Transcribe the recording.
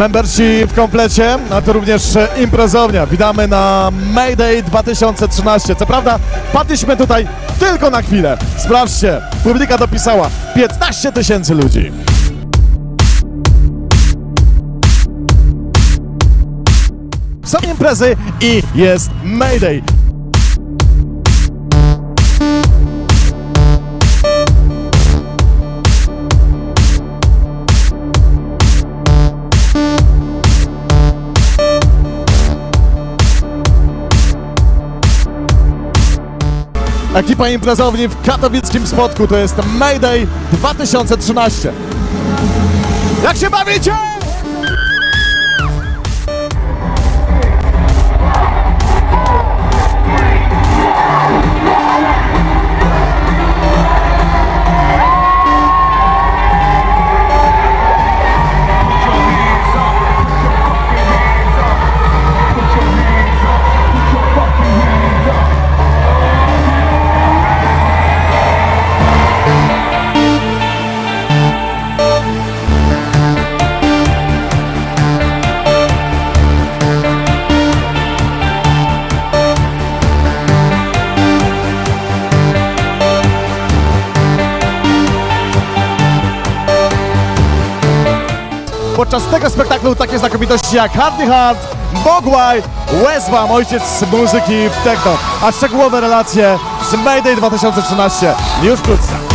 Membersi w komplecie, a to również e, imprezownia. Witamy na Mayday 2013. Co prawda, padliśmy tutaj tylko na chwilę. Sprawdźcie, publika dopisała 15 tysięcy ludzi. Są imprezy i jest Mayday. Ekipa imprezowni w katowickim spotku to jest Mayday 2013. Jak się bawicie? Podczas tego spektaklu takie znakomitości jak Hardy Hard, Mogwai, Westbam, ojciec muzyki w techno, a szczegółowe relacje z Mayday 2013 już wkrótce.